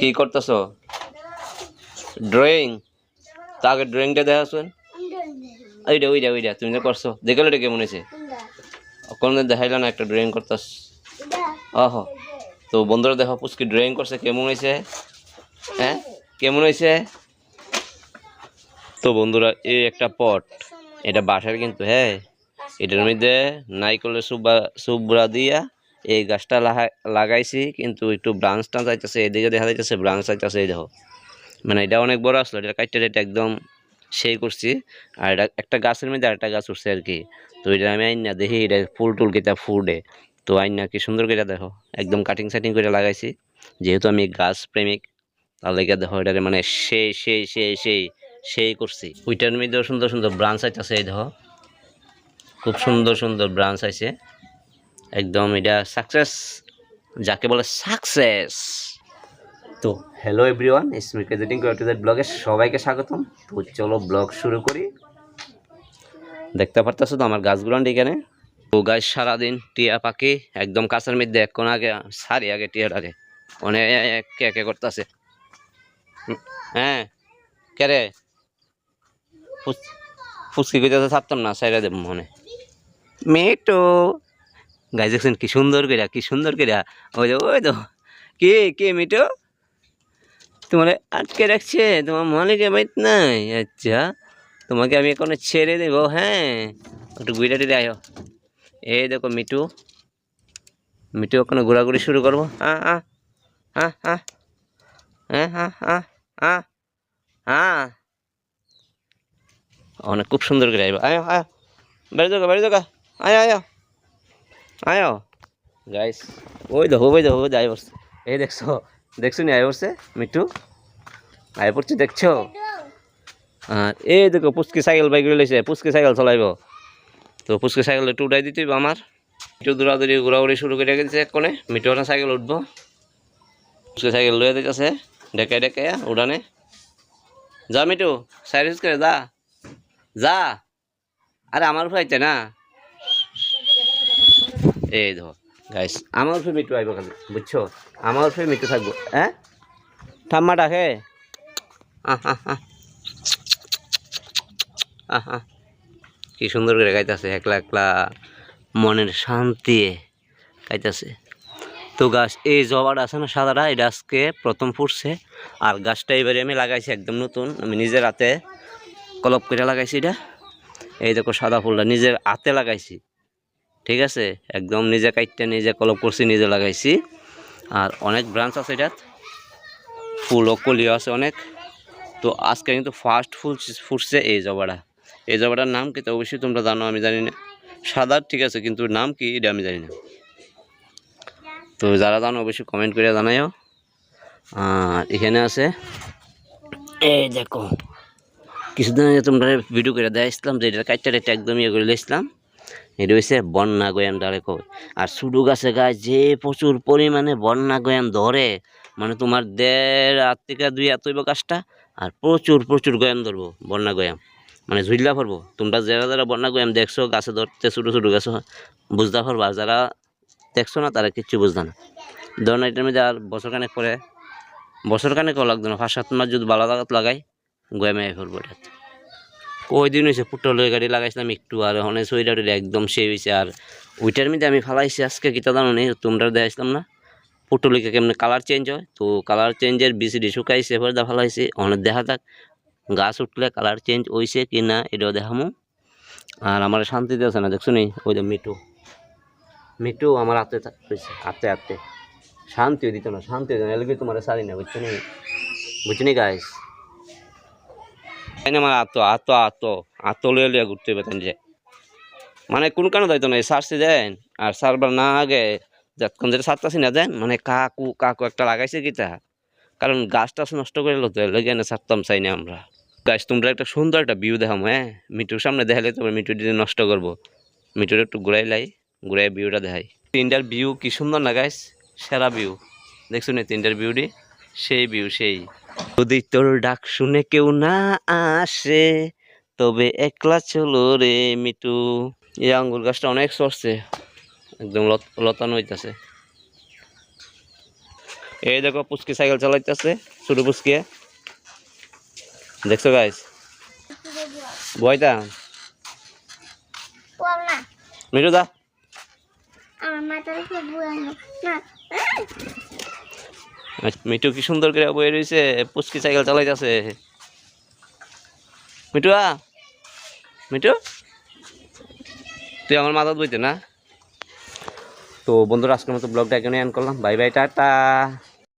কি করতেছ? ড্রয়িং তা আগে ড্রয়িংটা দেখা শুন ওইটা ওইটা ওইটা, তুমি যে করছ। দেখলে এটা কেমন হয়েছে? কোনদিন দেখাইলা না একটা ড্রয়িং করতাস আহ তো বন্ধুরা দেখো, পুচকি ড্রয়িং করছে, কেমন হয়েছে? হ্যাঁ? কেমন হয়েছে? তো বন্ধুরা, এই একটা পট এটা বাসার কিন্তু হ্যাঁ? এটার মধ্যে নাইকলের সুবা সুবরা দিয়া এই গাছটা লাগা- লাগাইছি, কিন্তু একটু ব্রাঞ্চটা চাইতেছে এদিকে দেখা যাইতেছে ব্রাঞ্চ চাইতেছে এই দেখো। মানে এটা অনেক বড় আসলো, এটা কাটতে এটা একদম সেই করছি, আর এটা একটা গাছের মধ্যে আরেকটা গাছ উঠছে আর কি। তো এটা আমি আইন দেখি, এটা ফুল টুল কেটা ফুডে তো আইন কি সুন্দর করে দেখো, একদম কাটিং সাটিং করে লাগাইছি। যেহেতু আমি গাছ প্রেমিক, তার লেগে দেখো এটা মানে সেই সেই সেই সেই সেই করছি। ওইটার মধ্যেও সুন্দর সুন্দর ব্রাঞ্চ আছে এই দেখো। খুব সুন্দর সুন্দর ব্রাঞ্চ আছে একদম এটা সাকসেস যাকে বলে সাকসেস তো hello everyone Smit editing creative ব্লগে সবাইকে স্বাগতম। তো চলো ব্লগ শুরু করি। দেখতে পারতেছো তো আমার গাছগুলো এখানে? তো গাছ সারাদিন টিয়া পাখি একদম কাছের মধ্যে এখন আগে, সারি আগে টিয়াটারে অনেক একে একে করতেছে। হ্যাঁ কে রে? ফুসকি কইতে ছাড়তাম না সাইরা দেব মনে। মেটো গাছ দেখছেন কি সুন্দর কইরা, কি সুন্দর কইরা। ওই যে, ওই তো। কে কে মিটো তোমার আটকে রাখছে, তোমার মালিক বাইত নাই। আচ্ছা তোমাকে আমি এখন ছেড়ে দেব হ্যাঁ? একটু ঘুরে টিরে আয়ো। এই দেখো মিটু মিটু ওখানে ঘোরাঘুরি শুরু করব। হ্যাঁ হ্যাঁ হ্যাঁ হ্যাঁ হ্যাঁ হ্যাঁ হ্যাঁ অনেক খুব সুন্দর করে আইব আয়ো আয়ো। বেড়ে যাও বেড়ে দোকা আয়ো আয়ো। আয়ো। গাইস ওই দেখো ওই দেখো আয় পড়ছে এই দেখছ দেখছ নি আয় পড়ছে মিটু আয় পড়ছে, দেখছ? আর এই দেখো, পুচকি সাইকেল বাইক লইছে পুচকি সাইকেল চলাইব। তো পুচকি সাইকেল একটু উঠাই দিতে আমার। একটু দৌড়াদৌড়ি, ঘোরাঘুরি শুরু করে এক কোণে। মিটু ওখানে সাইকেল উঠবো। পুচকি সাইকেল লয়ে দিতেছে ডেকে ডেকে উড়ানে। যা মিটু সাইরিস করে যা। যা। আরে আমার উপরে না। এই ধর গাইস আমার উপরে মিটু আইব খালি, বুঝছ? আমার উপরে মিটু থাকব হ্যাঁ? ঠাম্মা ডাকে কি? সুন্দর করে গাইতেছে, একলা একলা মনের শান্তি গাইতেছে। তো গাছ এই জবাটা আছে না সাদাটা, এটা আজকে প্রথম ফুটছে। আর গাছটা এবারে আমি লাগাইছি একদম নতুন, আমি নিজের হাতে কলপ করে লাগাইছি এটা। এই দেখো সাদা ফুলটা, নিজের হাতে লাগাইছি। ঠিক আছে? একদম নিজে কাইটটা নিজে কলপ করছি, নিজে লাগাইছি। আর অনেক ব্রাঞ্চ আছে এটাত। ফুল ও কলিও আছে অনেক। তো আজকে কিন্তু ফার্স্ট ফুল ফুটছে এই জবাটা। এই জবাটার নাম কি? তো অবশ্যই তোমরা জানো, আমি জানি না। সাদা, ঠিক আছে, কিন্তু নাম কি এটা আমি জানি না। তো যারা জানো, অবশ্যই কমেন্ট করে জানাইও। আর এখানে আছে, এই দেখো। কিছুদিন আগে তোমরা ভিডিও করে দেয় ইসলাম যে এটা কাইটটা একদম ইয়ে করে ইসলাম এটা হচ্ছে বন্যা গোয়াম কয় আর সুডু গাছে গাছ, যে প্রচুর পরিমাণে বন্যা গোয়াম ধরে মানে তোমার দেড় হাত থেকে দুই হাত হইব গাছটা, আর প্রচুর প্রচুর গোয়াম ধরবো বন্যা গোয়াম। মানে ঝুললা পারব তোমরা যারা যারা বন্যা গোয়াম দেখছ, গাছে ধরতে ছোটো ছোটো গাছ, বুঝতে পারব। আর যারা দেখছ না, তারা কিচ্ছু বুঝতে না। ধরুন এটার মধ্যে আর বছর কানেক পরে বছর কানেকও লাগতো না ফার্স্ট সাত মাস যদি বালা লাগাত লাগাই, গোয়ামে ফেলব এটা। কই দিন হয়েছে পুটলের গাড়ি লাগাইছিলাম একটু, আর সইটা টইটা একদম সে হয়েছে আর ওইটার মধ্যে আমি ফালাইছি আজকে, কিতা জানো নি তোমরা দেখাইছিলাম না। পুটলিকে কেমন কালার চেঞ্জ হয়? তো কালার চেঞ্জের বিসিডি শুকাইছে, এবার দা ফালাইছি, অনেক দেখা যাক, গাছ উঠলে কালার চেঞ্জ হয়েছে কি না, এটাও দেখামো। আর আমার শান্তিতে আছে না, দেখছ নি, ওই যে মিটু মিটু আমার হাতে হয়েছে হাতে হাতে। শান্তি দিত না, শান্তি দিত না এলগে তোমার সারি না, বুঝছ নি? বুঝছ নি না আমার আতো আতো আতো আতো লয়ে লইয়া ঘুরতে হবে যে মানে কোন কারণে দায়িত্ব নাই? সারছি দেন, আর সারবার না আগে যতক্ষণ যেটা সারতাছি না দেন মানে কাকু কাকু একটা লাগাইছে কিতা? কারণ গাছ টাছ নষ্ট করে লোতে লেগে না সারতাম চাই না আমরা। গাছ তোমরা একটা সুন্দর একটা ভিউ দেখাম হ্যাঁ? মিটুর সামনে দেখালে তোমার মিটু যদি নষ্ট করব, মিটুর একটু ঘুরাই লাই, ঘুরাই ভিউটা দেখাই। তিনটার ভিউ কি সুন্দর না গাইস সেরা ভিউ দেখছ না তিনটার ভিউটি সেই ভিউ সেই। যদি তোর ডাক শুনে কেউ না আসে তবে একলা চলো রে মিটু এই আঙ্গুর গাছটা অনেক সরছে একদম লত- লতানো হইতাছে। এই দেখো পুচকি সাইকেল চালাইতেছে ছোট পুচকি। দেখছ গাইস না মিঠু দা। আমার মাথার মিঠু কি সুন্দর করে বয়ে রয়েছে পুচকি সাইকেল চালাইতেছে। আ? মিঠু? তুই আমার মাথা বইতে না? তো বন্ধুরা, আজকের মতো ব্লগটা এখানে অ্যান করলাম। Bye bye, tata.